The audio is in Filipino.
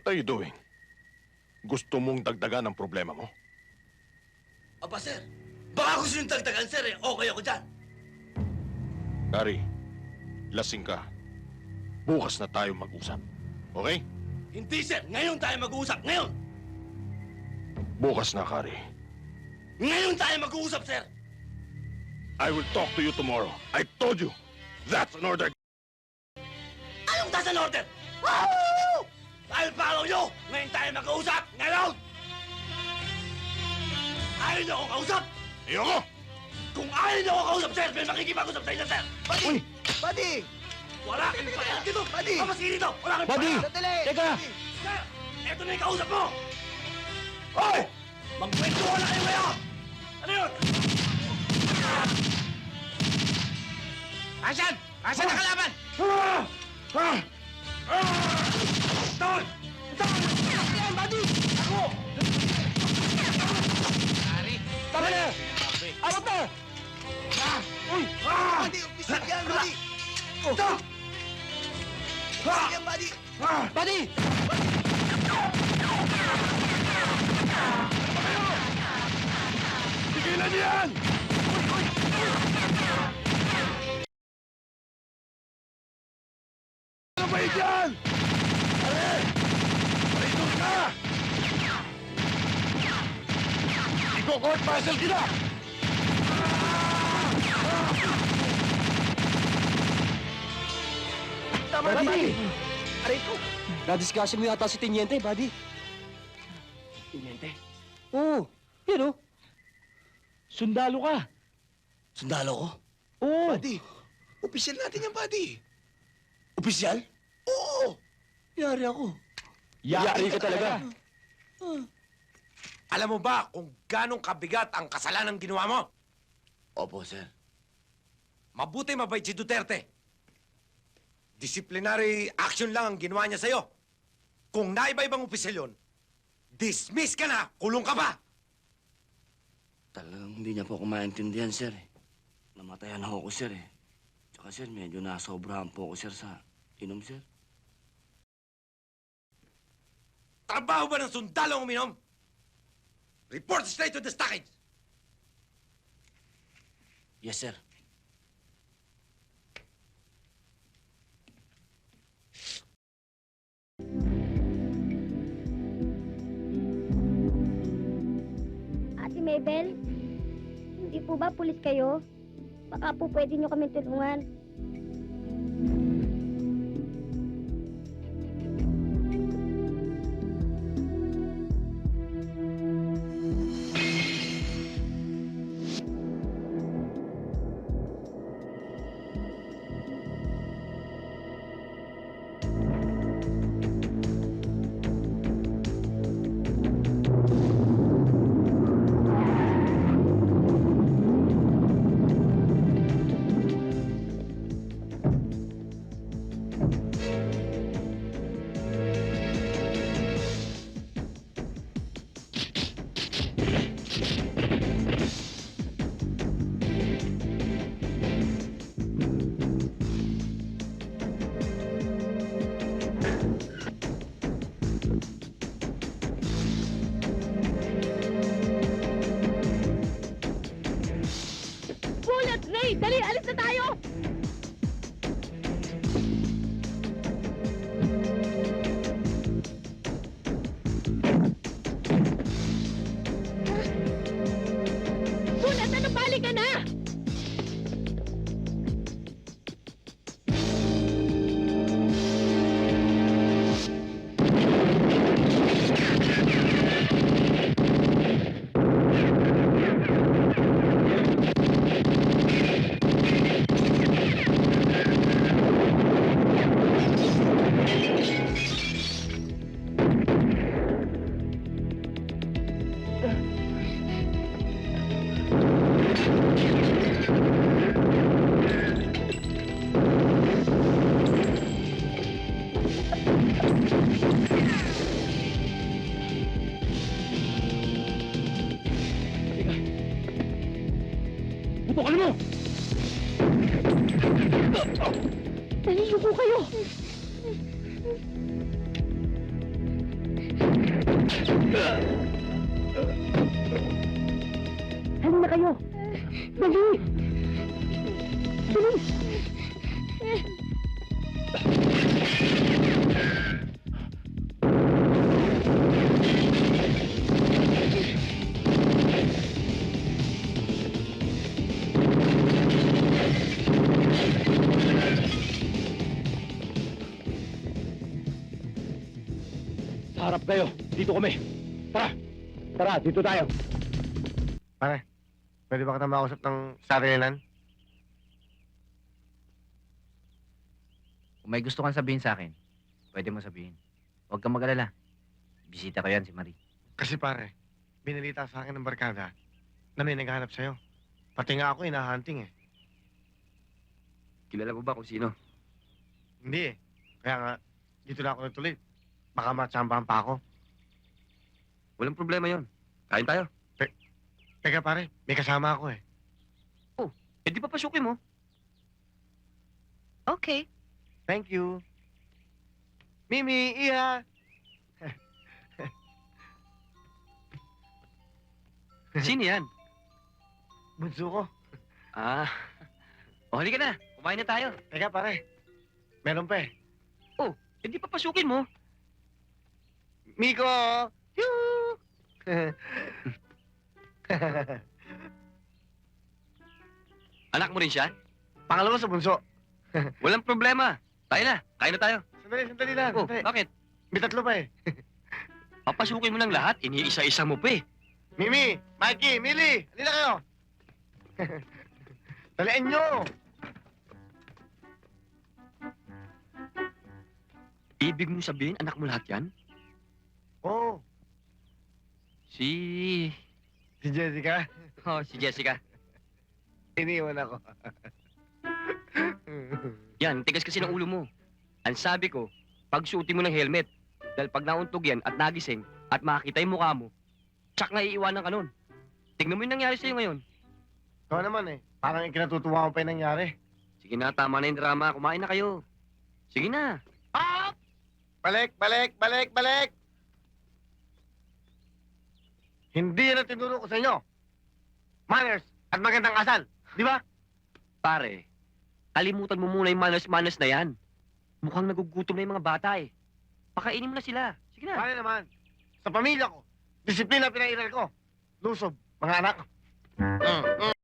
What are you doing? Gusto mong dagdagan ang problema mo? Aba, sir. Baka gusto yung tagtagan, sir, eh. Okay ako dyan. Gary, lasing ka. Bukas na tayo mag-usap. Okay? Hindi, sir. Ngayon tayo mag-uusap. Ngayon! Bukas na, Gary. Ngayon tayo mag-uusap, sir! I will talk to you tomorrow. I told you. That's an order. Anong tasan order? Woo! You! Ngayon tayo mag-uusap! Ngayon! Ayaw niyo akong kausap! Ayoko! Kung ayaw niyo akong kausap, sir, may makikipag-usap sa inyo, sir! Buddy! Buddy! Wala kang pakialam dito! Buddy! Pamasiri dito! Wala kang Buddy! Teka! Sir! Eto na yung kausap mo! Hoy! Magkwento na kayo ngayon! Ano yun? Asan? Asan ang kalaban? Ah! Ah! Ah! Doon! Doon! Yan, buddy! Ako! Ari! Tama na! Abot na! Uy! Ah! Buddy! Opisyal yan, buddy! Ito! Opisyal yan, buddy! Ah! Buddy! Tigilan! Ano yan? Iko-court martial kita! Tama na, buddy! Aray ko! Nadiscuss mo yata si Teniente, buddy. Tiniente, Oo. Yan oh. Sundalo ka. sundalo ko? Oo. Buddy! Opisyal natin yan, buddy! Opisyal? Oo! Yari ako. Yari ka talaga. Alam mo ba kung ganong kabigat ang kasalanan ginawa mo? Opo, sir. Mabuti mabait si Duterte. Disciplinary action lang ang ginawa niya sa'yo. Kung naiba-ibang opisyal yun, dismiss ka na, kulong ka pa! Talagang hindi niya po ako maintindihan, sir. eh. Namatayan ako, sir, eh. Tsaka, sir, medyo nasobrahan po ako, sir, sa inom, sir. Trabaho ba ng sundalo ang uminom? Report straight to the stockage! Yes, sir. Ate Mabel, hindi po ba pulis kayo? Baka po pwede nyo kami tulungan. الدليل قالت Pupukan mo! Dali, yuko kayo! Halina kayo! Dali! Bilis! Harap kayo. Dito kami. Tara! Tara, dito tayo. Pwede ba kita makausap ng sarilan? Kung may gusto kang sabihin sa akin, pwede mo sabihin. Huwag kang mag-alala. Bisita ko yan si Marie. Kasi pare, binalita sa akin ng barkada na may naghahanap sa'yo. Pati nga ako, hinahunting eh. Kilala mo ba kung sino? Hindi eh. Kaya nga, dito na ako natuloy. Baka matsambahan pa ako. Walang problema yon. Kain tayo. Teka pare, may kasama ako eh. Eh di papasukin mo. Okay. Thank you. Mimi, Iha! Sino yan? Bunso ko. Ah. O, halika na. Kumain na tayo. Teka pare, meron pa eh. Eh di papasukin mo. Miko! Yoo! Anak mo rin siya? Pangalawa sa bunso. Walang problema. Tayo na. Kain na tayo. Sandali, sandali lang. Oh, Sandali. bakit? May tatlo pa eh. Papasukin mo ng lahat. Iniisa-isa mo pa eh. Mimi, Mikey, Millie, halina kayo. Dalian nyo. Ibig mo sabihin, anak mo lahat yan? Oh, Si... si Jessica. Oh, si Jessica. Iniwan ako. Yan, tigas kasi ng ulo mo. Ang sabi ko, pagsuotin mo ng helmet. Dahil pag nauntog yan at nagising at makakita yung mukha mo, tsak na iiwanan ka nun. Tignan mo yung nangyari sa'yo ngayon. Ikaw naman eh. Parang ikinatutuwa ko pa yung nangyari. Sige na, tama na yung drama. Kumain na kayo. Sige na. Ah! Balik, balik, balik, balik! Hindi yan ang tinuro ko sa inyo. Manners at magandang asal. Di ba? Pare, kalimutan mo muna yung manas-manas na yan. Mukhang nagugutom na yung mga bata eh. Pakainin mo na sila. Sige na. Pare naman, sa pamilya ko, disiplina pinairal ko. Lusob, mga anak. Mm, mm.